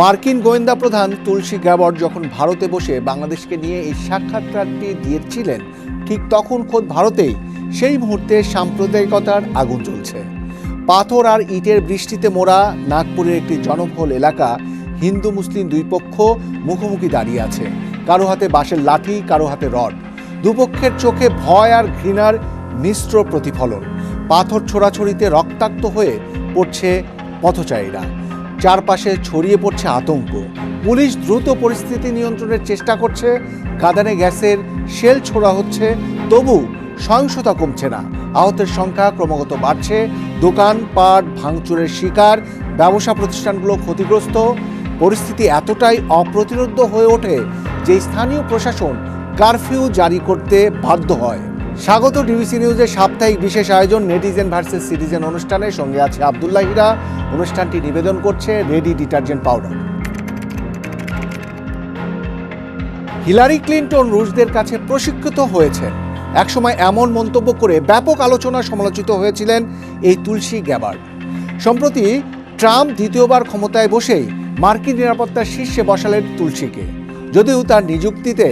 মার্কিন গোয়েন্দা প্রধান তুলসী গ্যাবর যখন ভারতে বসে বাংলাদেশকে নিয়ে এই সাক্ষাৎকারটি দিয়েছিলেন, ঠিক তখন খোদ ভারতেই সেই মুহূর্তে সাম্প্রদায়িকতার আগুন জ্বলছে। পাথর আর ইটের বৃষ্টিতে মোড়া নাগপুরের একটি জনবহুল এলাকা হিন্দু মুসলিম দুই পক্ষ মুখোমুখি দাঁড়িয়ে আছে। কারও হাতে বাঁশের লাঠি, কারও হাতে রড। দুপক্ষের চোখে ভয় আর ঘৃণার মিশ্র প্রতিফলন। পাথর ছোড়াছড়িতে রক্তাক্ত হয়ে পড়ছে পথচারীরা। চারপাশে ছড়িয়ে পড়ছে আতঙ্ক। পুলিশ দ্রুত পরিস্থিতি নিয়ন্ত্রণের চেষ্টা করছে। কাঁদানে গ্যাসের শেল ছোড়া হচ্ছে, তবু সহিংসতা কমছে না। আহতের সংখ্যা ক্রমাগত বাড়ছে। দোকান, পাট, ভাঙচুরের শিকার, ব্যবসা প্রতিষ্ঠানগুলো ক্ষতিগ্রস্ত। পরিস্থিতি এতটাই অপ্রতিরোধ্য হয়ে ওঠে যে স্থানীয় প্রশাসন কারফিউ জারি করতে বাধ্য হয়। স্বাগত ডিবিসি নিউজের সাপ্তাহিক বিশেষ আয়োজন নেটিজেন ভার্সেস সিটিজেন অনুষ্ঠানের সঙ্গে আছে আবদুল্লাহ হীরা। অনুষ্ঠানটি নিবেদন করছে ready detergent powder. Hillary Clinton রুশদের কাছে প্রশিক্ষিত হয়েছেন। একসময় এমন মন্তব্য করে ব্যাপক আলোচনা সমালোচিত হয়েছিলেন এই তুলসী গ্যাবার্ড। সম্প্রতি ট্রাম্প দ্বিতীয়বার ক্ষমতায় বসেই মার্কিন নিরাপত্তার শীর্ষে বসালেন তুলসীকে। যদিও তার নিযুক্তিতে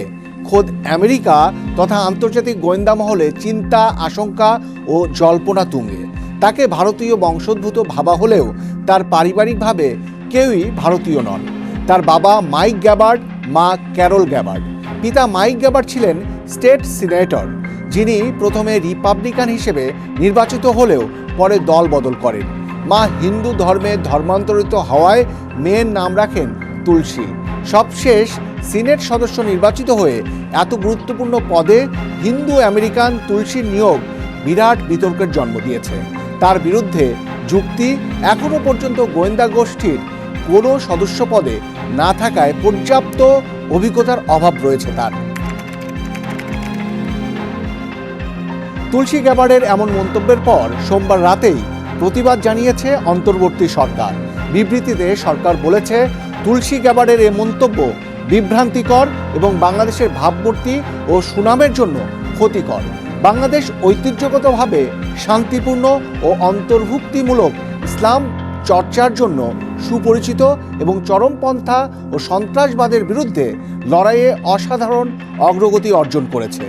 খোদ আমেরিকা তথা আন্তর্জাতিক গোয়েন্দা মহলে চিন্তা, আশঙ্কা ও জল্পনা তুঙ্গে। তাকে ভারতীয় বংশোদ্ভূত ভাবা হলেও তার পারিবারিকভাবে কেউই ভারতীয় নন। তার বাবা মাইক গ্যাবার্ড, মা ক্যারল গ্যাবার্ড। পিতা মাইক গ্যাবার্ড ছিলেন স্টেট সিনেটর, যিনি প্রথমে রিপাবলিকান হিসেবে নির্বাচিত হলেও পরে দল বদল করেন। মা হিন্দু ধর্মে ধর্মান্তরিত হওয়ায় মেয়ের নাম রাখেন তুলসী। সবশেষ সিনেট সদস্য নির্বাচিত হয়ে এত গুরুত্বপূর্ণ পদে হিন্দু আমেরিকান তুলসীর নিয়োগ বিরাট বিতর্কের জন্ম দিয়েছে। তার বিরুদ্ধে যুক্তি এখনও পর্যন্ত গোয়েন্দা গোষ্ঠীর কোনো সদস্য পদে না থাকায় পর্যাপ্ত অভিজ্ঞতার অভাব রয়েছে তার। তুলসী গ্যাবার্ডের এমন মন্তব্যের পর সোমবার রাতেই প্রতিবাদ জানিয়েছে অন্তর্বর্তী সরকার। বিবৃতিতে সরকার বলেছে তুলসী গ্যাবার্ডের এ মন্তব্য বিভ্রান্তিকর এবং বাংলাদেশের ভাবমূর্তি ও সুনামের জন্য ক্ষতিকর। বাংলাদেশ ঐতিহ্যগতভাবে শান্তিপূর্ণ ও অন্তর্ভুক্তিমূলক ইসলাম চর্চার জন্য সুপরিচিত এবং চরমপন্থা ও সন্ত্রাসবাদের বিরুদ্ধে লড়াইয়ে অসাধারণ অগ্রগতি অর্জন করেছে।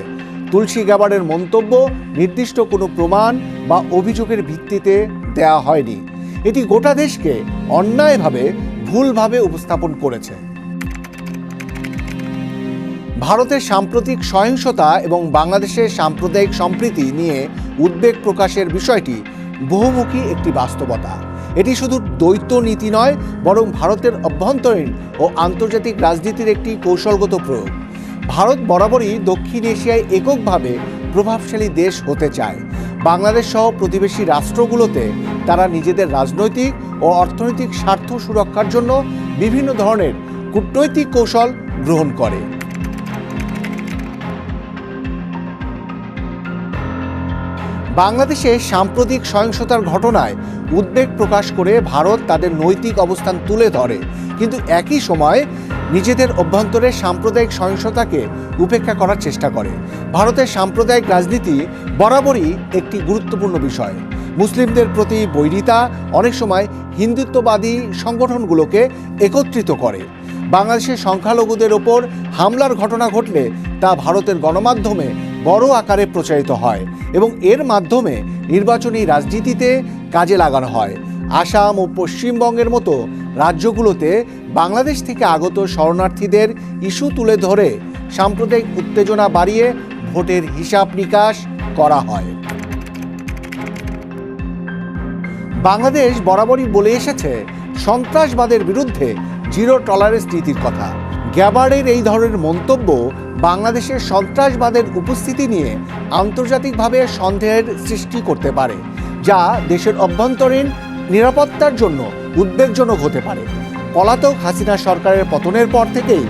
তুলসী গ্যাবার্ডের মন্তব্য নির্দিষ্ট কোনো প্রমাণ বা অভিযোগের ভিত্তিতে দেয়া হয়নি। এটি গোটা দেশকে অন্যায়ভাবে ভুলভাবে উপস্থাপন করেছে। ভারতের সাম্প্রতিক সহিংসতা এবং বাংলাদেশের সাম্প্রদায়িক সম্প্রীতি নিয়ে উদ্বেগ প্রকাশের বিষয়টি বহুমুখী একটি বাস্তবতা। এটি শুধু দ্বৈত নীতি নয়, বরং ভারতের অভ্যন্তরীণ ও আন্তর্জাতিক রাজনীতির একটি কৌশলগত প্রয়োগ। ভারত বরাবরই দক্ষিণ এশিয়ায় এককভাবে প্রভাবশালী দেশ হতে চায়। বাংলাদেশ সহ প্রতিবেশী রাষ্ট্রগুলোতে তারা নিজেদের রাজনৈতিক ও অর্থনৈতিক স্বার্থ সুরক্ষার জন্য বিভিন্ন ধরনের কূটনৈতিক কৌশল গ্রহণ করে। বাংলাদেশে সাম্প্রতিক সহিংসতার ঘটনায় উদ্বেগ প্রকাশ করে ভারত তাদের নৈতিক অবস্থান তুলে ধরে। কিন্তু একই সময় নিজেদের অভ্যন্তরে সাম্প্রদায়িক সহিংসতাকে উপেক্ষা করার চেষ্টা করে। ভারতের সাম্প্রদায়িক রাজনীতি বরাবরই একটি গুরুত্বপূর্ণ বিষয়। মুসলিমদের প্রতি বৈরিতা অনেক সময় হিন্দুত্ববাদী সংগঠনগুলোকে একত্রিত করে। বাংলাদেশের সংখ্যালঘুদের ওপর হামলার ঘটনা ঘটলে তা ভারতের গণমাধ্যমে বড় আকারে প্রচারিত হয় এবং এর মাধ্যমে নির্বাচনী রাজনীতিতে কাজে লাগানো হয়। আসাম ও পশ্চিমবঙ্গের মতো রাজ্যগুলোতে বাংলাদেশ থেকে আগত শরণার্থীদের ইস্যু তুলে ধরে সাম্প্রদায়িক উত্তেজনা বাড়িয়ে ভোটের হিসাব নিকাশ করা হয়। বাংলাদেশ বরাবরই বলে এসেছে, সন্ত্রাসবাদের বিরুদ্ধে জিরো টলারেন্স নীতির কথা। গ্যাবার্ডের এই ধরনের মন্তব্য বাংলাদেশের সন্ত্রাসবাদের উপস্থিতি নিয়ে আন্তর্জাতিকভাবে সন্দেহের সৃষ্টি করতে পারে, যা দেশের অভ্যন্তরীণ নিরাপত্তার জন্য উদ্বেগজনক হতে পারে। পলাতক হাসিনা সরকারের পতনের পর থেকেই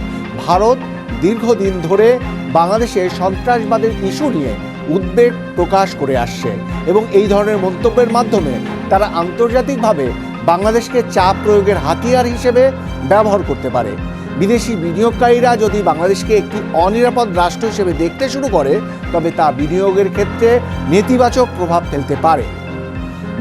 ভারত দীর্ঘদিন ধরে বাংলাদেশে সন্ত্রাসবাদের ইস্যু নিয়ে উদ্বেগ প্রকাশ করে আসছে এবং এই ধরনের মন্তব্যের মাধ্যমে তারা আন্তর্জাতিকভাবে বাংলাদেশকে চাপ প্রয়োগের হাতিয়ার হিসেবে ব্যবহার করতে পারে। বিদেশি বিনিয়োগকারীরা যদি বাংলাদেশকে একটি অনিরাপদ রাষ্ট্র হিসেবে দেখতে শুরু করে, তবে তা বিনিয়োগের ক্ষেত্রে নেতিবাচক প্রভাব ফেলতে পারে।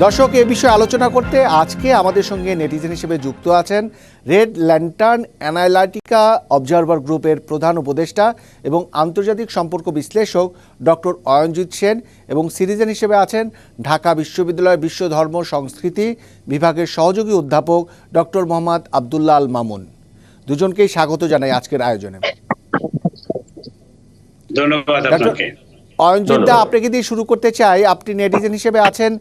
দর্শক এ বিষয়ে আলোচনা করতে আজকে আমাদের সঙ্গে নেটিজেন হিসেবে যুক্ত আছেন রেড ল্যান্টার্ন অ্যানালাইটিকা অবজারভার গ্রুপের প্রধান উপদেষ্টা এবং আন্তর্জাতিক সম্পর্ক বিশ্লেষক ডক্টর অয়নজিৎ সেন এবং সিটিজেন হিসেবে আছেন ঢাকা বিশ্ববিদ্যালয়ের বিশ্ব ধর্ম সংস্কৃতি বিভাগের সহযোগী অধ্যাপক ডক্টর মোহাম্মদ আবদুল্লাহ আল মামুন। দুজনকেই স্বাগত জানাই আজকের আয়োজনে। ধন্যবাদ আপনাকে। অয়নজিৎদা। আপনাকে দিয়ে শুরু করতে চাই। আপনি নেটিজেন হিসেবে আছেন।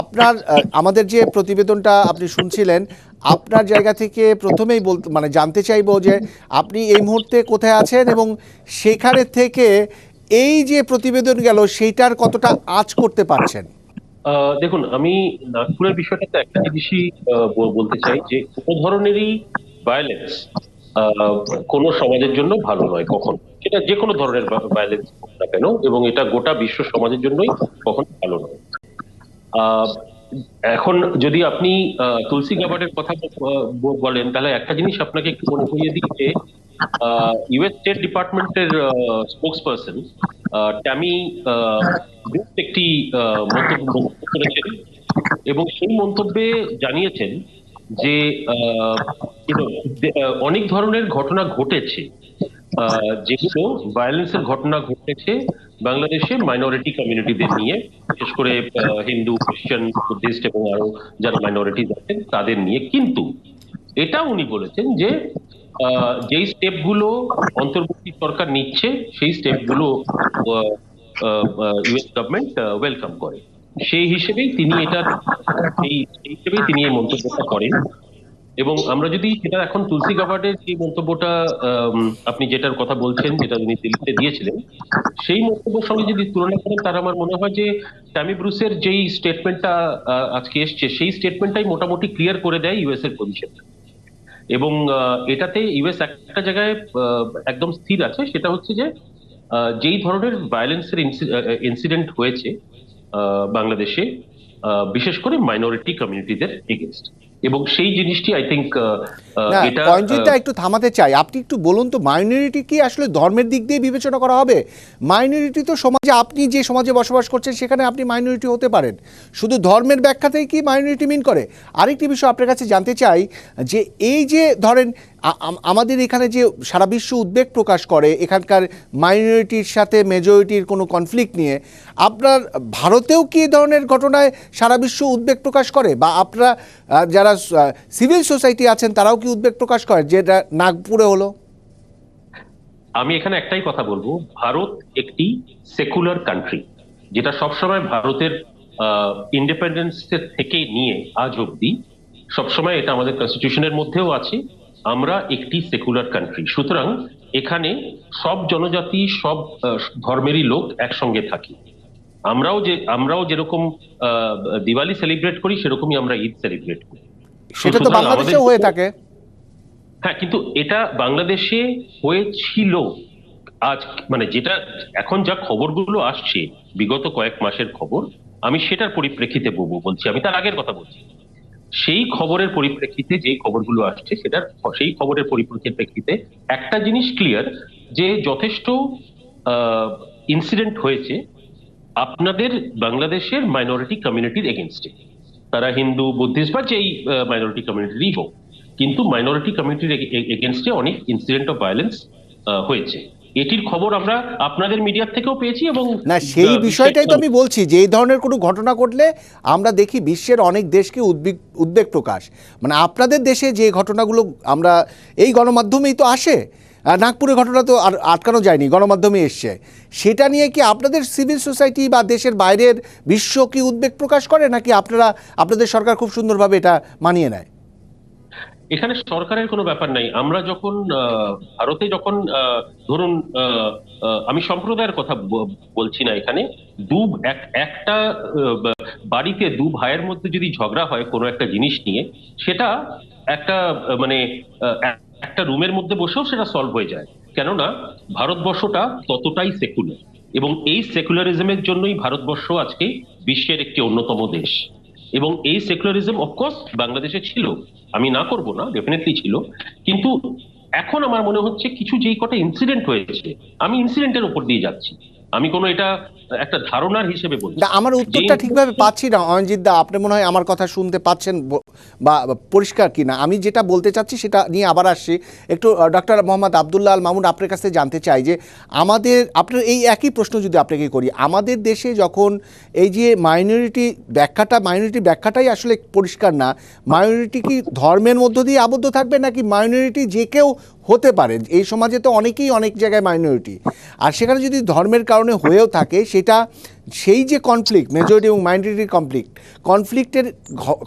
আপনার আমাদের যে প্রতিবেদনটা আপনি শুনছিলেন আপনার জায়গা থেকে প্রথমেই বলতে মানে জানতে চাইব যে আপনি এই মুহূর্তে কোথায় আছেন এবং সেখানে থেকে এই যে প্রতিবেদন গেল সেইটার কতটা আঁচ করতে পারছেন? দেখুন আমি নাগপুরের বিষয়টাতে একটা জিনিসই বলতে চাই যে কোনো ধরনেরই ভায়োলেন্স কোনো সমাজের জন্য ভালো নয় কখন। সেটা যে কোনো ধরনের ভায়োলেন্স হোক না কেন, এবং এটা গোটা বিশ্ব সমাজের জন্যই কখনো ভালো নয়। এখন যদি আপনি তুলসী গাবার্ডের কথা বলেন, তাহলে একটা জিনিস আপনাকে একটু মনে করিয়ে দিই যে ইউএস স্টেট ডিপার্টমেন্টের স্পোক্স পার্সন ট্যামি একটি মন্তব্য করেছেন এবং সেই মন্তব্যে জানিয়েছেন যে অনেক ধরনের ঘটনা ঘটেছে। যেগুলো ভায়োলেন্সের ঘটনা ঘটেছে বাংলাদেশে মাইনরিটি কমিউনিটিদের নিয়ে, বিশেষ করে হিন্দু, খ্রিস্টান বুদ্ধিস্ট এবং আরও যারা মাইনরিটি আছেন, তাদের নিয়ে। কিন্তু এটা উনি বলেছেন যে যেই স্টেপগুলো অন্তর্বর্তী সরকার নিচ্ছে, সেই স্টেপগুলো ইউএস গভর্নমেন্ট ওয়েলকাম করে। সেই হিসেবেই তিনি এটা সেই হিসেবেই তিনি এই মন্তব্যটা করেন। এবং আমরা যদি সেটা এখন তুলসী গাবার্ডের যে মন্তব্যটা আপনি যেটার কথা বলছেন, যেটা উনি দিল্লিতে দিয়েছিলেন, সেই মন্তব্যের সঙ্গে যদি তুলনা করেন তার আমার মনে হয় যে ট্যামি ব্রুসের যেই স্টেটমেন্টটা আজকে এসছে, সেই স্টেটমেন্টটাই মোটামুটি ক্লিয়ার করে দেয় ইউএস এর পজিশন এবং এটাতে ইউএস একটা জায়গায় একদম স্থির আছে, সেটা হচ্ছে যে যেই ধরনের ভায়োলেন্সের ইনসিডেন্ট হয়েছে বাংলাদেশে বিশেষ করে মাইনরিটি কমিউনিটিদের এগেনস্ট এবং সেই জিনিসটি আই থিঙ্ক এটা পয়েন্টটা একটু থামাতে চাই। আপনি একটু বলুন তো মাইনরিটি কি আসলে ধর্মের দিক দিয়ে বিবেচনা করা হবে? মাইনরিটি তো সমাজে আপনি যে সমাজে বসবাস করছেন সেখানে আপনি মাইনরিটি হতে পারেন। শুধু ধর্মের ব্যাখ্যাতেই কি মাইনরিটি মিন করে? আরেকটি বিষয় আপনার কাছে জানতে চাই যে এই যে ধরেন আমাদের এখানে যে সারা বিশ্ব উদ্বেগ প্রকাশ করে, এখানকার মাইনরিটির সাথে মেজরিটির কোনো কনফ্লিক্ট নিয়ে, আপনার ভারতেও কি এই ধরনের ঘটনায় সারা বিশ্ব উদ্বেগ প্রকাশ করে? বা আপনারা যারা সিভিল সোসাইটি আছেন, তারাও কি উদ্বেগ প্রকাশ করে যেটা নাগপুরে হলো? আমি এখানে একটাই কথা বলব। ভারত একটি সেকুলার কান্ট্রি যেটা সবসময় ভারতের ইন্ডিপেন্ডেন্স থেকে নিয়ে আজ অব্দি সবসময় এটা আমাদের কনস্টিটিউশনের মধ্যেও আছে। আমরা একটি সেকুলার কান্ট্রি সুতরাং এখানে সব জনজাতি সব ধর্মেরই লোক একসঙ্গে থাকি। আমরাও যে আমরাও যেরকম দিওয়ালি সেলিব্রেট করি সেরকমই আমরা ঈদ সেলিব্রেট করি। সেটা তো বাংলাদেশেও হয়ে থাকে। হ্যাঁ কিন্তু এটা বাংলাদেশে হয়েছিল। আজ মানে যেটা এখন যা খবরগুলো আসছে বিগত কয়েক মাসের খবর আমি সেটার পরিপ্রেক্ষিতে বলব বলছি আমি। তার আগের কথা বলছি। সেই খবরের পরিপ্রেক্ষিতে যে খবরগুলো আসছে সেটার সেই খবরের পরিপ্রেক্ষিতে একটা জিনিস ক্লিয়ার যে যথেষ্ট ইনসিডেন্ট হয়েছে আপনাদের বাংলাদেশের মাইনরিটি কমিউনিটির এগেনস্টে তারা হিন্দু বুদ্ধিস্ট বা যেই মাইনরিটি কমিউনিটিরই হোক। কিন্তু মাইনরিটি কমিউনিটির এগেনস্টে অনেক ইনসিডেন্ট অফ ভায়োলেন্স হয়েছে। এটির খবর আমরা আপনাদের মিডিয়ার থেকেও পেয়েছি এবং না সেই বিষয়টাই তো আমি বলছি যে এই ধরনের কোনো ঘটনা ঘটলে আমরা দেখি বিশ্বের অনেক দেশকে উদ্বেগ উদ্বেগ প্রকাশ। মানে আপনাদের দেশে যে ঘটনাগুলো আমরা এই গণমাধ্যমেই তো আসে আর নাগপুরের ঘটনা তো আর আটকানো যায়নি গণমাধ্যমে এসছে। সেটা নিয়ে কি আপনাদের সিভিল সোসাইটি বা দেশের বাইরের বিশ্ব কি উদ্বেগ প্রকাশ করে নাকি আপনারা আপনাদের সরকার খুব সুন্দরভাবে এটা মানিয়ে নেয়? এখানে সরকারের কোনো ব্যাপার নাই। আমরা যখন ভারতে যখন ধরুন আমি সম্প্রদায়ের কথা বলছি না এখানে। দু, এক- একটা বাড়িতে দু ভাইয়ের মধ্যে যদি ঝগড়া হয় কোনো একটা জিনিস নিয়ে, সেটা একটা মানে একটা রুমের মধ্যে বসেও সেটা সলভ হয়ে যায়। কেননা, ভারতবর্ষটা ততটাই সেকুলার এবং এই সেকুলারিজমের জন্যই ভারতবর্ষ আজকে বিশ্বের একটি অন্যতম দেশ। এবং এই সেকুলারিজম অফকোর্স বাংলাদেশে ছিল। আমি না করব না ডেফিনেটলি ছিল। কিন্তু এখন আমার মনে হচ্ছে কিছু যেই কটা ইনসিডেন্ট হয়েছে আমি ইনসিডেন্টের উপর দিয়ে যাচ্ছি। আমি কোনো এটা একটা ধারণার হিসেবে বলি। না আমার উত্তরটা ঠিকভাবে পাচ্ছি না অঞ্জিত দা। আপনি মনে হয় আমার কথা শুনতে পাচ্ছেন ব- পরিষ্কার কি না আমি যেটা বলতে চাচ্ছি সেটা নিয়ে আবার আসছি। একটু ডক্টর মোহাম্মদ আবদুল্লাহ আল মামুন আপনার কাছে জানতে চাই যে আমাদের, আপনার এই একই প্রশ্ন যদি আপনাকে করি, আমাদের দেশে যখন এই যে মাইনরিটি ব্যাখ্যাটা মাইনরিটি ব্যাখ্যাটাই আসলে পরিষ্কার না মাইনরিটি কি ধর্মের মধ্য দিয়ে আবদ্ধ থাকবে নাকি মাইনরিটি যে কেউ হতে পারে। এই সমাজে তো অনেকেই অনেক জায়গায় মাইনরিটি আর সেখানে যদি ধর্মের কারণে হয়েও থাকে, সেটা সেই যে কনফ্লিক্ট মেজরিটি এবং মাইনরিটি কনফ্লিক্ট কনফ্লিক্টের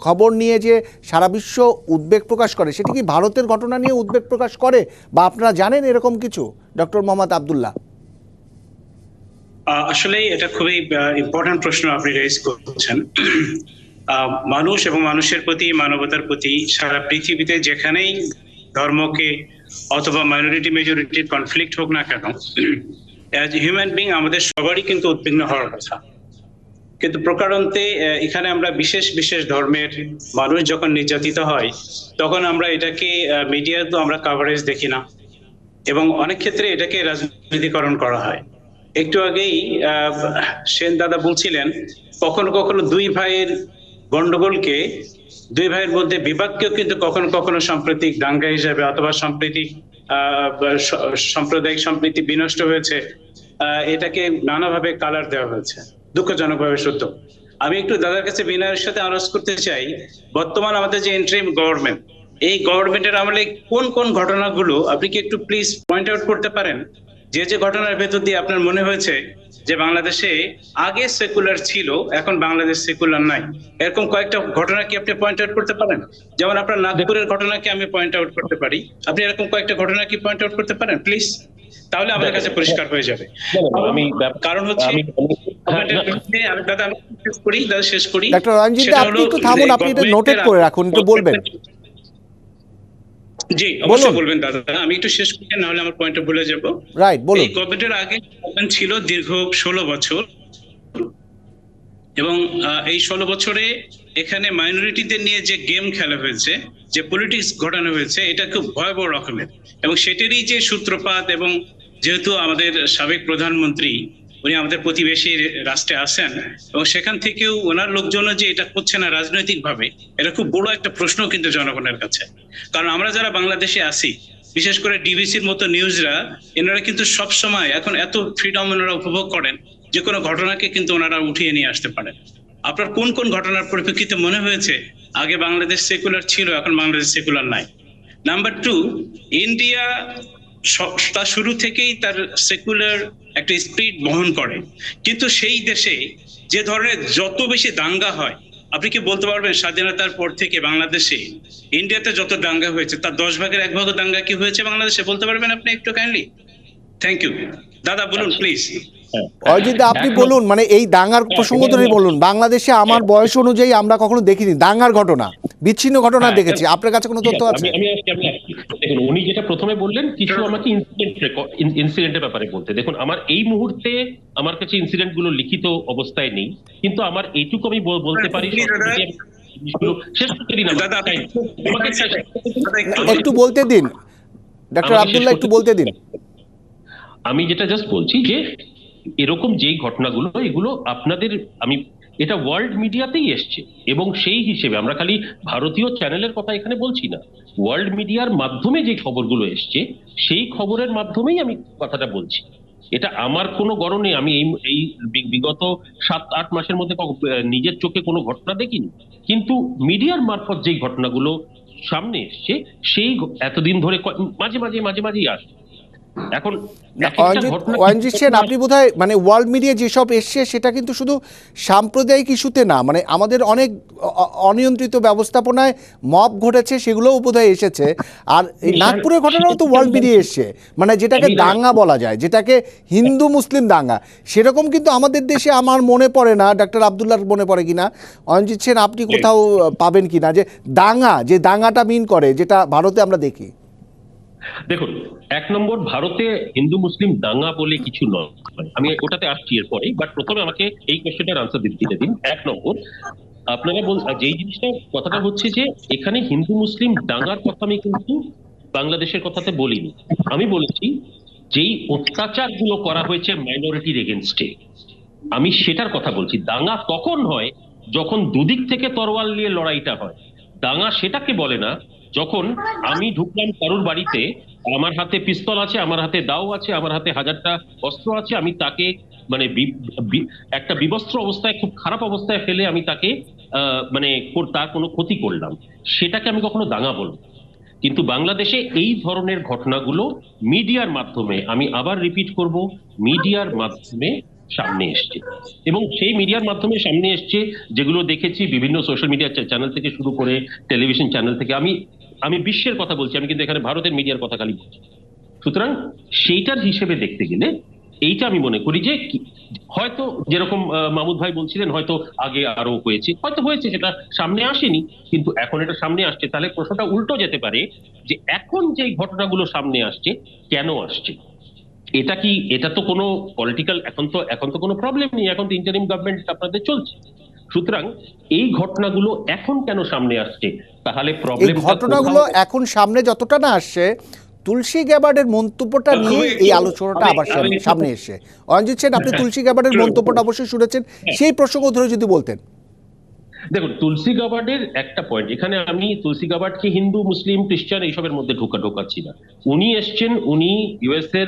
খবর নিয়ে যে সারা বিশ্ব উদ্বেগ প্রকাশ করে, সেটা কি ভারতের ঘটনা নিয়ে উদ্বেগ প্রকাশ করে? বা আপনারা জানেন এরকম কিছু? ডক্টর মোহাম্মদ আবদুল্লাহ। আসলে এটা খুবই ইম্পর্টেন্ট প্রশ্ন আপনি রেজ করছেন। মানুষ এবং মানুষের প্রতি, মানবতার প্রতি সারা পৃথিবীতে যেখানেই ধর্মকে অথবা মাইনরিটি মেজরিটির কনফ্লিক্ট হোক না কেন অ্যাজ হিউম্যান বিং আমাদের সবারই কিন্তু উদ্বিগ্ন হওয়ার কথা। কিন্তু প্রকারান্তে এখানে আমরা বিশেষ বিশেষ ধর্মের মানুষ যখন নির্যাতিত হয়, তখন আমরা এটাকে মিডিয়া তো আমরা কাভারেজ দেখি না। এবং অনেক ক্ষেত্রে এটাকে রাজনীতিকরণ করা হয়। একটু আগেই সেন দাদা বলছিলেন, কখনো কখনো দুই ভাইয়ের গন্ডগোলকে দুই ভাইয়ের মধ্যে বিবাদকেও কিন্তু কখনো কখনো সাম্প্রতিক দাঙ্গা হিসাবে অথবা সাম্প্রতিক সাম্প্রদায়িক সম্প্রীতি বিনষ্ট হয়েছে এটাকে নানাভাবে কালার দেওয়া হয়েছে, দুঃখজনকভাবে সত্য আমি একটু দাদার কাছে বিনয়ের সাথে আলোচ করতে চাই, বর্তমান আমাদের যে ইন্টারিম গভর্নমেন্ট এই গভর্নমেন্টের আমলে কোন কোন ঘটনাগুলো আপনি কি একটু প্লিজ পয়েন্ট আউট করতে পারেন? যে যে ঘটনার ভেতর দিয়ে আপনার মনে হয়েছে যে বাংলাদেশে আগে সেকুলার ছিল এখন বাংলাদেশ সেকুলার নাই। এরকম কয়েকটা ঘটনা কি আপনি পয়েন্ট আউট করতে পারেন? যেমন আপনার নাগপুরের ঘটনাকে আমি পয়েন্ট আউট করতে পারি। আপনি এরকম কয়েকটা ঘটনা কি পয়েন্ট আউট করতে পারেন প্লিজ তাহলে আমাদের কাছে পরিষ্কার হয়ে যাবে। আমি কারণ হচ্ছে আমি হ্যাঁ, আমি দাদা আমি শেষ করি দাদা শেষ করি। ডক্টর রঞ্জিত আপনি হলো একটু থামুন আপনি এটা নোটেট করে রাখুন একটু বলবেন। জি অবশ্যই বলবেন দাদা। আমি একটু শেষ করি না হলে আমার পয়েন্টটা ভুলে যাব। রাইট বলুন। এই আগে ছিল দীর্ঘ ষোলো বছর। এবং এই ষোলো বছরে এখানে মাইনরিটিদের নিয়ে যে গেম খেলা হয়েছে যে পলিটিক্স ঘটানো হয়েছে এটা খুব ভয়াবহ রকমের। এবং সেটারই যে সূত্রপাত এবং যেহেতু আমাদের সাবেক প্রধানমন্ত্রী উনি আমাদের প্রতিবেশী রাষ্ট্রে আছেন এবং সেখান থেকেও ওনার লোকজনও যে এটা করছে না রাজনৈতিকভাবে, এটা খুব বড় একটা প্রশ্ন কিন্তু জনগণের কাছে। কারণ আমরা যারা বাংলাদেশে আছি, বিশেষ করে ডিবিসির মতো নিউজরা, এনারা কিন্তু সব সময় এখন এত ফ্রিডম ওনারা উপভোগ করেন যে কোনো ঘটনাকে কিন্তু ওনারা উঠিয়ে নিয়ে আসতে পারেন। আপনার কোন কোন ঘটনার পরিপ্রেক্ষিতে মনে হয়েছে, আগে বাংলাদেশ সেকুলার ছিল, এখন বাংলাদেশ সেকুলার নাই? নাম্বার টু ইন্ডিয়া তার শুরু থেকেই তার সেকুলার একটা স্পিড বহন করে। কিন্তু সেই দেশে যে ধরনের যত বেশি দাঙ্গা হয় আপনি কি বলতে পারবেন স্বাধীনতার পর থেকে বাংলাদেশে ইন্ডিয়াতে যত দাঙ্গা হয়েছে তার দশ ভাগের এক ভাগ দাঙ্গা কি হয়েছে বাংলাদেশে? বলতে পারবেন আপনি একটু কাইন্ডলি থ্যাংক ইউ দাদা বলুন প্লিজ হ্যাঁ। অজিত আপনি বলুন মানে এই দাঙ্গার প্রসঙ্গ ধরেই বলুন বাংলাদেশে আমার বয়স অনুযায়ী আমরা কখনো দেখিনি দাঙ্গার ঘটনা বিচ্ছিন্ন ঘটনা হ্যাঁ, দেখেছি আপনার কাছে কোনো তথ্য আছে আমি। দেখুন উনি যেটা প্রথমে বললেন কিছু আমাকে ইনসিডেন্ট ইনসিডেন্টের ব্যাপারে বলতে। দেখুন আমার এই মুহূর্তে আমার কাছে ইনসিডেন্টগুলো লিখিত অবস্থায় নেই কিন্তু আমার এইটুকু আমি বলতে পারি একটু- একটু বলতে দিন ডক্টর আব্দুল্লাহ একটু বলতে দিন। আমি যেটা জাস্ট বলছি যে এরকম যেই ঘটনাগুলো, এগুলো আপনাদের, আমি, এটা ওয়ার্ল্ড মিডিয়াতেই এসছে। এবং সেই হিসেবে আমরা খালি ভারতীয় চ্যানেলের কথা এখানে বলছি না। ওয়ার্ল্ড মিডিয়ার মাধ্যমে যে খবরগুলো এসছে, সেই খবরের মাধ্যমেই আমি কথাটা বলছি। এটা আমার কোনো গরণে আমি এই বিগত সাত, আট মাসের মধ্যে নিজের চোখে কোনো ঘটনা দেখিনি। কিন্তু মিডিয়ার মারফত যেই ঘটনাগুলো সামনে এসছে, সেই এতদিন ধরে মাঝে মাঝে মাঝে, মাঝেই আসে। এখন অঞ্জিত সেন আপনি বোধহয় মানে ওয়ার্ল্ড মিডিয়া যেসব এসছে সেটা কিন্তু শুধু সাম্প্রদায়িক ইস্যুতে না মানে আমাদের অনেক অনিয়ন্ত্রিত ব্যবস্থাপনায় মব ঘটেছে সেগুলোও বোধহয় এসেছে। আর এই নাগপুরের ঘটনাও তো ওয়ার্ল্ড মিডিয়া এসছে। মানে যেটাকে দাঙ্গা বলা যায় যেটাকে হিন্দু মুসলিম দাঙ্গা। সেরকম কিন্তু আমাদের দেশে আমার মনে পড়ে না ডাক্তার আবদুল্লাহর মনে পড়ে কিনা। অঞ্জিত সেন আপনি কোথাও পাবেন কিনা? যে দাঙ্গা যে দাঙ্গাটা মিন করে যেটা ভারতে আমরা দেখি। দেখুন, এক নম্বর ভারতে হিন্দু, মুসলিম, দাঙ্গা বলে কিছু নয়। আমি ওটাতে আসছি এরপরে বাট প্রথমে আমাকে এই কোয়েশ্চেনটার আনসার দিতে দিন। এক নম্বর, আপনারা বল যেই জিনিসটা কথাটা হচ্ছে যে, এখানে হিন্দু, মুসলিম, দাঙ্গার কথা আমি কিন্তু বাংলাদেশের কথাতে বলিনি। আমি বলেছি, যেই অত্যাচারগুলো করা হয়েছে মাইনরিটির এগেনস্টে আমি সেটার কথা বলছি। দাঙ্গা তখন হয় যখন দুদিক থেকে তরোয়াল নিয়ে লড়াইটা হয়। দাঙ্গা সেটাকে বলে না যখন আমি ঢুকলাম কারোর বাড়িতে, আমার হাতে পিস্তল আছে, আমার হাতে দাও আছে, আমার হাতে হাজারটা অস্ত্র আছে, আমি তাকে মানে একটা বিবস্ত্র অবস্থায়, খুব খারাপ অবস্থায় ফেলে আমি তাকে মানে তার কোনো ক্ষতি করলাম। সেটাকে আমি কখনো দাঙ্গা বলব কিন্তু বাংলাদেশে এই ধরনের ঘটনাগুলো মিডিয়ার মাধ্যমে আমি আবার রিপিট করব, মিডিয়ার মাধ্যমে সামনে এসছে। এবং সেই মিডিয়ার মাধ্যমে সামনে এসছে যেগুলো দেখেছি বিভিন্ন সোশ্যাল মিডিয়া চ্যানেল থেকে শুরু করে টেলিভিশন চ্যানেল থেকে। আমি আমি বিশ্বের কথা বলছি, আমি কিন্তু এখানে ভারতের মিডিয়ার কথা খালি বলছি। সুতরাং সেইটার হিসেবে দেখতে গেলে এইটা আমি মনে করি যে হয়তো যেরকম মামুদ ভাই বলছিলেন, হয়তো আগে আরও হয়েছে। হয়তো হয়েছে, সেটা সামনে আসেনি, কিন্তু এখন এটা সামনে আসছে। তাহলে প্রশ্নটা উল্টো যেতে পারে যে এখন যে ঘটনাগুলো সামনে আসছে, কেন আসছে? এটা কি এটা তো কোনো পলিটিক্যাল এখন তো এখন তো কোনো প্রবলেম নেই এখন তো ইন্টারিম গভর্নমেন্ট আপনাদের চলছে। সুতরাং এই ঘটনাগুলো এখন কেন সামনে আসছে? তাহলে প্রবলেম ঘটনাগুলো এখন সামনে যতটা না আসছে তুলসী গ্যাবার্ডের মন্তব্যটা নিয়ে এই আলোচনাটা আবার সামনে- এসে অঞ্জিত সেন আপনি হ্যাঁ। তুলসী গ্যাবার্ডের মন্তব্যটা অবশ্যই শুনেছেন সেই প্রসঙ্গ ধরে যদি বলতেন। দেখুন, তুলসী গাবার্ডের একটা পয়েন্ট এখানে আমি তুলসী গাবার্ডকে হিন্দু, মুসলিম, খ্রিস্টান এইসবের মধ্যে ঢোকা ঢোকাচ্ছি না। উনি এসছেন, উনি ইউএস এর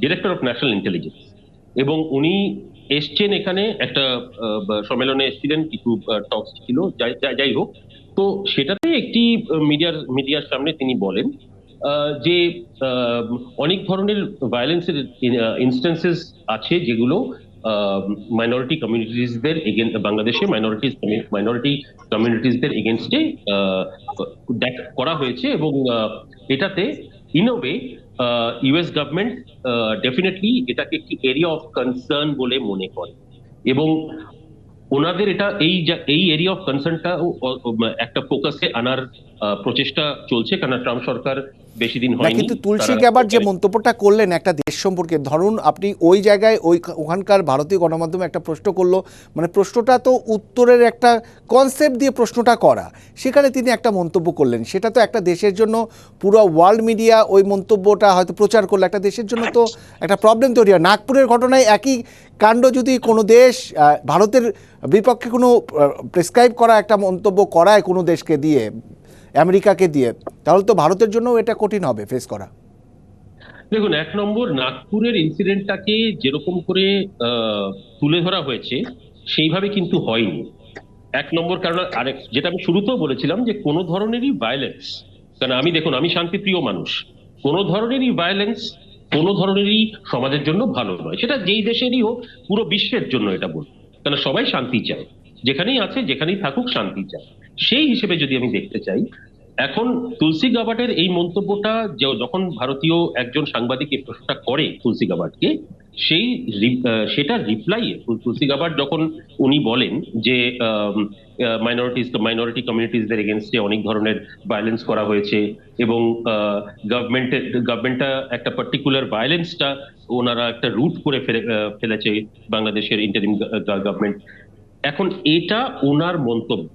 ডিরেক্টর অফ ন্যাশনাল ইন্টেলিজেন্স এবং উনি এসছেন এখানে একটা সম্মেলনে এসেছিলেন, কিছু টকস ছিল, যাই- হোক। তো সেটাতে একটি মিডিয়ার মিডিয়ার সামনে তিনি বলেন যে অনেক ধরনের ভায়োলেন্সের ইনস্টেন্সেস আছে যেগুলো মাইনরিটি কমিউনিটিসদের বাংলাদেশে মাইনরিটি মাইনরিটি কমিউনিটিসদের এগেনস্টে করা হয়েছে এবং আহ, এটাতে in way US government definitely এটাকে একটি এরিয়া অফ কনসার্ন বলে মনে করে। এবং ওনাদের এটা এই এই এরিয়া অফ কনসার্নটা একটা ফোকাসে আনার প্রচেষ্টা চলছে কারণ ট্রাম্প সরকার বেশি দিন হয়নি কিন্তু তুলসী গ্যাবার যে মন্তব্যটা করলেন একটা দেশ সম্পর্কে। ধরুন আপনি ওই জায়গায় ওই ওখানকার ভারতীয় গণমাধ্যমে একটা প্রশ্ন করল মানে প্রশ্নটা তো উত্তরের একটা কনসেপ্ট দিয়ে প্রশ্নটা করা। সেখানে তিনি একটা মন্তব্য করলেন। সেটা তো একটা দেশের জন্য পুরো ওয়ার্ল্ড মিডিয়া ওই মন্তব্যটা হয়তো প্রচার করল। একটা দেশের জন্য তো একটা প্রবলেম তৈরি হয়। নাগপুরের ঘটনায় একই কাণ্ড যদি কোনো দেশ ভারতের বিপক্ষে কোনো প্রেসক্রাইব করা একটা মন্তব্য করায় কোনো দেশকে দিয়ে, আমেরিকাকে দিয়ে, তাহলে তো ভারতের জন্য এটা কঠিন হবে ফেস করা। দেখুন, এক নম্বর নাগপুরের ইনসিডেন্টটাকে যেরকম করে তুলে ধরা হয়েছে, সেইভাবে কিন্তু হয়নি। এক নম্বর কারণ আরেক যেটা আমি শুরুতেও বলেছিলাম যে কোনো ধরনেরই ভায়োলেন্স কারণ আমি, দেখুন, আমি শান্তিপ্রিয় মানুষ, কোনো ধরনেরই ভায়োলেন্স কোনো ধরনেরই সমাজের জন্য ভালো নয়। সেটা যেই দেশেরই হোক, পুরো বিশ্বের জন্য এটা বলব। কারণ সবাই শান্তি চায়। যেখানেই আছে, যেখানেই থাকুক, শান্তি চায়। সেই হিসেবে যদি আমি দেখতে চাই, এখন তুলসী গাবাটের এই মন্তব্যটা যখন ভারতীয় একজন সাংবাদিক এই প্রশ্নটা করে তুলসী গাবাটকে সেই সেটা রিপ্লাই তুলসী গাবাট যখন উনি বলেন যে মাইনরিটিস মাইনরিটি কমিউনিটিসদের এগেনস্টে অনেক ধরনের ভায়োলেন্স করা হয়েছে এবং গভর্নমেন্টের গভর্নমেন্টটা একটা পার্টিকুলার ভায়োলেন্সটা ওনারা একটা রুট করে ফেলেছে বাংলাদেশের ইন্টারিম গভর্নমেন্ট এখন এটা ওনার মন্তব্য।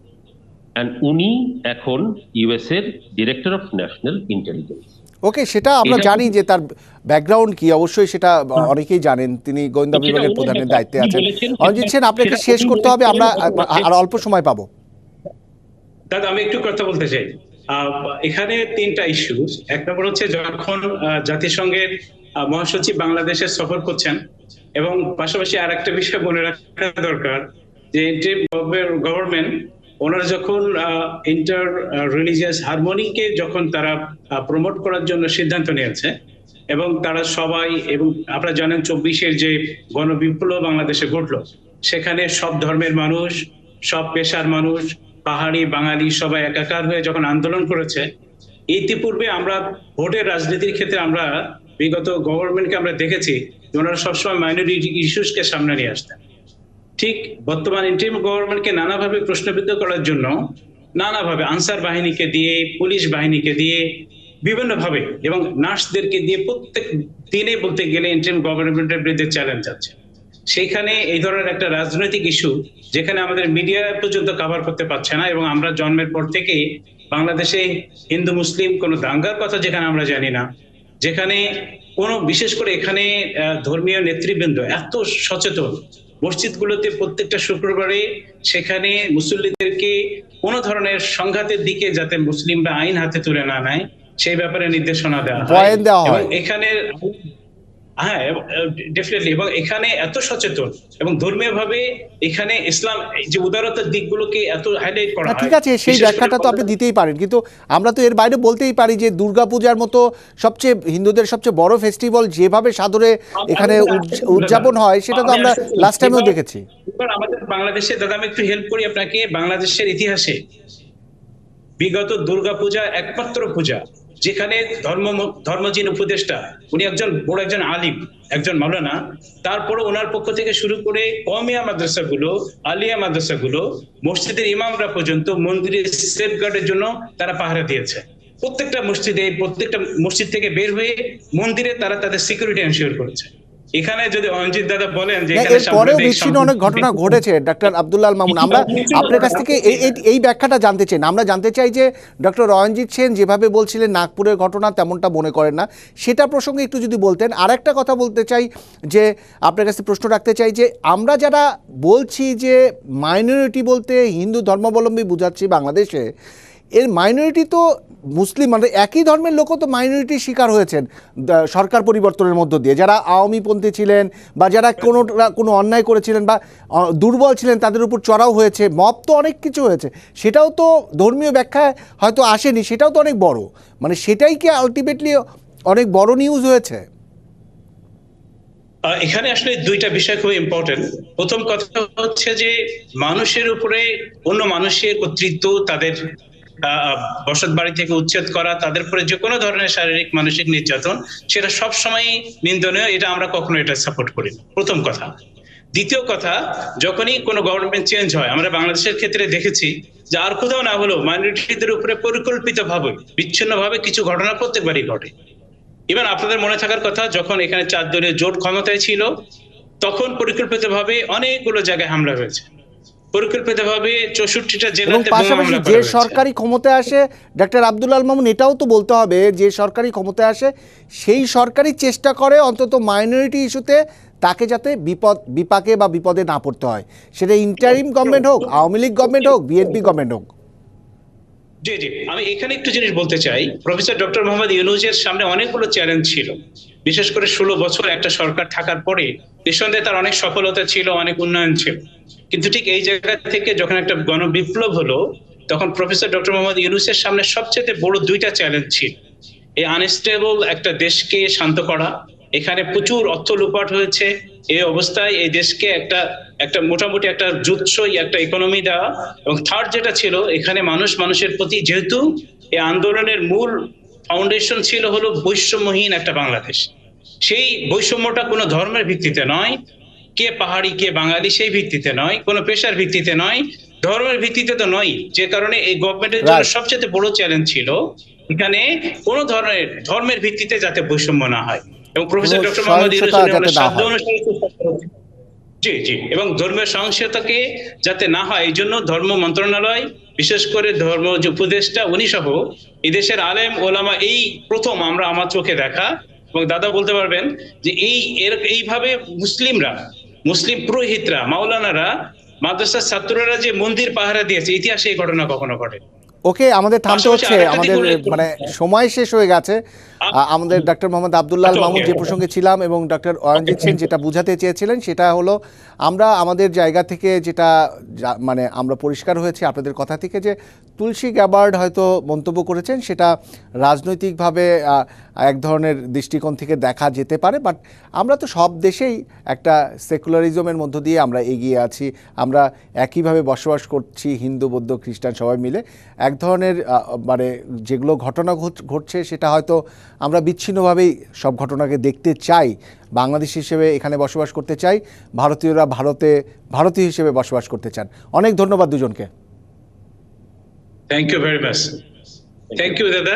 অ্যান্ড উনি এখন ইউএস এর director of national intelligence okay সেটা আমরা জানি যে তার ব্যাকগ্রাউন্ড কি। অবশ্যই সেটা অনেকেই জানেন। তিনি গোয়েন্দা বিভাগের প্রধানের। দায়িত্বে আছেন। অঞ্জিত সেন আপনাকে শেষ করতে হবে। আমরা আর অল্প সময় পাবো। দাদা আমি একটু কথা বলতে চাই। আহ, এখানে তিনটা ইস্যু এক নম্বর হচ্ছে যখন জাতিসংঘের মহাসচিব বাংলাদেশে সফর করছেন এবং পাশাপাশি আর একটা বিষয় মনে রাখা দরকার যে গভর্নমেন্ট ওনারা যখন ইন্টার রিলিজিয়াস হারমোনিকে যখন তারা প্রমোট করার জন্য সিদ্ধান্ত নিয়েছে এবং তারা সবাই এবং আপনারা জানেন চব্বিশের যে গণবিপ্লব বাংলাদেশে ঘটলো, সেখানে সব ধর্মের মানুষ, সব পেশার মানুষ, পাহাড়ি, বাঙালি সবাই একাকার হয়ে যখন আন্দোলন করেছে, ইতিপূর্বে আমরা ভোটের রাজনীতির ক্ষেত্রে আমরা, বিগত গভর্নমেন্টকে আমরা দেখেছি ওনারা সবসময় মাইনরিটি ইস্যুসকে সামনে নিয়ে আসতেন। ঠিক বর্তমান ইন্টারিম গভর্নমেন্টকে নানাভাবে প্রশ্নবিদ্ধ করার জন্য নানাভাবে আনসার বাহিনীকে দিয়ে, পুলিশ বাহিনীকে দিয়ে, বিভিন্নভাবে এবং নার্সদেরকে দিয়ে প্রত্যেক দিনে বলতে গেলে ইন্টারিম গভর্নমেন্টের বিরুদ্ধে চ্যালেঞ্জ আছে। সেইখানে এই ধরনের একটা রাজনৈতিক ইস্যু যেখানে আমাদের মিডিয়া পর্যন্ত কভার করতে পারছে না এবং আমরা জন্মের পর থেকে বাংলাদেশে হিন্দু, মুসলিম কোনো দাঙ্গার কথা যেখানে আমরা জানি না, যেখানে কোনো বিশেষ করে এখানে ধর্মীয় নেতৃবৃন্দ এত সচেতন মসজিদগুলোতে প্রত্যেকটা শুক্রবারে সেখানে মুসল্লিদেরকে কোনো ধরনের সংঘাতের দিকে যাতে মুসলিমরা আইন হাতে তুলে না নেয় সেই ব্যাপারে নির্দেশনা দেওয়া হয়। এখানে হ্যাঁ ডেফিনেটলি এবং এখানে এত সচেতন এবং ধর্মীয় ভাবে এখানে ইসলাম এই যে উদারতার দিকগুলোকে এত হাইলাইট করা ঠিক আছে সেই ব্যাখ্যাটা তো আপনি দিতেই পারেন কিন্তু আমরা তো এর বাইরে বলতেই পারি যে দুর্গাপূজার মতো সবচেয়ে হিন্দুদের সবচেয়ে বড় ফেস্টিভ্যাল যেভাবে সাদরে এখানে উদযাপন হয় সেটা তো আমরা লাস্ট টাইমেও দেখেছি। এবার আমাদের বাংলাদেশে দাদা আমি একটু হেল্প করি আপনাকে বাংলাদেশের ইতিহাসে। বিগত দুর্গাপূজা একমাত্র পূজা। যেখানে ধর্ম, ধর্মজীন উপদেষ্টা, উনি একজন বড় একজন আলিম, একজন মাওলানা তারপরে ওনার পক্ষ থেকে শুরু করে কমিয়া মাদ্রাসাগুলো, আলিয়া মাদ্রাসাগুলো, মসজিদের ইমামরা পর্যন্ত মন্দিরের সেফ গার্ডের জন্য তারা পাহারা দিয়েছে। প্রত্যেকটা মসজিদে, প্রত্যেকটা মসজিদ থেকে বের হয়ে মন্দিরে তারা তাদের সিকিউরিটি এনশিওর করেছে। এখানে যদি অঞ্জিত দাদা বলেন যে এর পরেও বিচ্ছিন্ন অনেক ঘটনা ঘটেছে ডক্টর আব্দুল্লাহ মামুন। আমরা আপনার কাছ থেকে এই এই- এই ব্যাখ্যাটা জানতে চাই আমরা জানতে চাই যে ডক্টর রঞ্জিত সেন যেভাবে বলছিলেন নাগপুরের ঘটনা তেমনটা মনে করেন না। সেটা প্রসঙ্গে একটু যদি বলতেন আর একটা কথা বলতে চাই যে আপনার কাছে প্রশ্ন রাখতে চাই যে আমরা যারা বলছি যে মাইনরিটি বলতে হিন্দু ধর্মাবলম্বী বুঝাচ্ছি বাংলাদেশে এর মাইনরিটি তো মুসলিম মানে একই ধর্মের লোকও তো মাইনরিটির শিকার হয়েছেন সরকার পরিবর্তনের মধ্য দিয়ে। যারা আওয়ামীপন্থী ছিলেন বা যারা কোনো কোনো অন্যায় করেছিলেন বা দুর্বল ছিলেন তাদের উপর চড়াও হয়েছে মব তো অনেক কিছু হয়েছে। সেটাও তো ধর্মীয় ব্যাখ্যায় হয়তো আসেনি সেটাও তো অনেক বড়। মানে সেটাই কি আলটিমেটলি অনেক বড় নিউজ হয়েছে? এখানে আসলে দুইটা বিষয় খুব ইম্পর্টেন্ট প্রথম কথা হচ্ছে যে মানুষের উপরে অন্য মানুষের কর্তৃত্ব তাদের বসত বাড়ি থেকে উচ্ছেদ করা, তাদের উপরে যে কোনো ধরনের শারীরিক, মানসিক নির্যাতন, সেটা সব সময় নিন্দনীয়, এটা আমরা কখনো এটা সাপোর্ট করি না। প্রথম কথা। দ্বিতীয় কথা, যখনই কোনো গভর্নমেন্ট চেঞ্জ হয়, আমরা বাংলাদেশের ক্ষেত্রে দেখেছি যে আর কোথাও না হলেও মাইনরিটিদের উপরে পরিকল্পিতভাবে, বিচ্ছিন্নভাবে কিছু ঘটনা প্রত্যেকবারই ঘটে। ইভেন আপনাদের মনে থাকার কথা, যখন এখানে চার দলীয় জোট ক্ষমতায় ছিল, তখন পরিকল্পিতভাবে অনেকগুলো জায়গায় হামলা হয়েছে। পরিকল্পিতভাবে চৌষট্টিটা জেলাতে পাশাপাশি যে সরকারি ক্ষমতায় আসে ডক্টর আব্দুল মামুন এটাও তো বলতে হবে যে সরকারি ক্ষমতায় আসে সেই সরকারি চেষ্টা করে অন্তত মাইনরিটি ইস্যুতে তাকে যাতে বিপদ বিপাকে বা বিপদে না পড়তে হয়। সেটা ইন্টারিম গভর্নমেন্ট হোক আওয়ামী লীগ গভর্নমেন্ট হোক বিএনপি গভর্নমেন্ট হোক। জি জি। আমি এখানে একটু জিনিস বলতে চাই। প্রফেসর ডক্টর মোহাম্মদ ইউনুসের সামনে অনেকগুলো চ্যালেঞ্জ ছিল। বিশেষ করে ষোলো বছর একটা সরকার থাকার পরে নিঃসন্দেহে তার অনেক সফলতা ছিল অনেক উন্নয়ন ছিল। কিন্তু ঠিক এই জায়গা থেকে যখন একটা গণবিপ্লব হলো, তখন প্রফেসর ডক্টর মোহাম্মদ ইউনুসের সামনে সবচেয়ে বড় দুইটা চ্যালেঞ্জ ছিল। এই আনস্টেবল একটা দেশকে শান্ত করা, এখানে প্রচুর অর্থ লুপাট হয়েছে। এই অবস্থায় এই দেশকে একটা একটা মোটামুটি একটা জুৎসই একটা ইকোনমি দেওয়া এবং থার্ড যেটা ছিল, এখানে মানুষ মানুষের প্রতি যেহেতু এই আন্দোলনের মূল ফাউন্ডেশন ছিল হলো বৈষম্যহীন একটা বাংলাদেশ। সেই বৈষম্যটা কোনো ধর্মের ভিত্তিতে নয় কে পাহাড়ি কে বাঙালি সেই ভিত্তিতে নয় কোনো পেশার ভিত্তিতে নয় ধর্মের ভিত্তিতে তো নয় যে কারণে এই গভর্নমেন্টের জন্য সবচেয়ে বড় চ্যালেঞ্জ ছিল এখানে কোনো ধরনের ধর্মের ভিত্তিতে যাতে বৈষম্য না হয়। এবং প্রফেসর ডক্টর মোহাম্মদ ইউনূস সাধ্য। অনুসারে জি জি। এবং ধর্মীয় সহিংসতাকে যাতে না হয় এই জন্য ধর্ম মন্ত্রণালয় বিশেষ করে ধর্ম যে উপদেষ্টা উনি সহ এই দেশের আলেম ওলামা এই প্রথম আমরা আমার চোখে দেখা। এবং দাদা বলতে পারবেন যে এই এইভাবে মুসলিমরা মুসলিম পুরোহিতরা মাওলানারা মাদ্রাসার ছাত্ররা যে মন্দির পাহারা দিয়েছে ইতিহাসে এই ঘটনা কখনো ঘটে ওকে আমাদের থামতে হচ্ছে আমাদের মানে সময় শেষ হয়ে গেছে। আমাদের ডক্টর মোহাম্মদ আবদুল্লাহ আচ্ছা, মামুন যে প্রসঙ্গে ছিলাম এবং ডক্টর অরঞ্জিৎ সেন যেটা বুঝাতে চেয়েছিলেন সেটা হলো আমরা আমাদের জায়গা থেকে যেটা মানে আমরা পরিষ্কার হয়েছে আপনাদের কথা থেকে যে তুলসী গ্যাবার্ড হয়তো মন্তব্য করেছেন, সেটা রাজনৈতিকভাবে এক ধরনের দৃষ্টিকোণ থেকে দেখা যেতে পারে, বাট আমরা তো সব দেশেই একটা সেকুলারিজমের মধ্য দিয়ে আমরা এগিয়ে আছি, আমরা একইভাবে বসবাস করছি, হিন্দু, বৌদ্ধ, খ্রিস্টান সবাই মিলে। এক ধরনের মানে যেগুলো ঘটনা ঘট- ঘটছে, সেটা হয়তো আমরা বিচ্ছিন্নভাবেই সব ঘটনাকে দেখতে চাই, বাংলাদেশ হিসেবে এখানে বসবাস করতে চাই, ভারতীয়রা ভারতে, ভারতীয় হিসেবে বসবাস করতে চান। অনেক ধন্যবাদ দুজনকে। Thank you very much thank you দাদা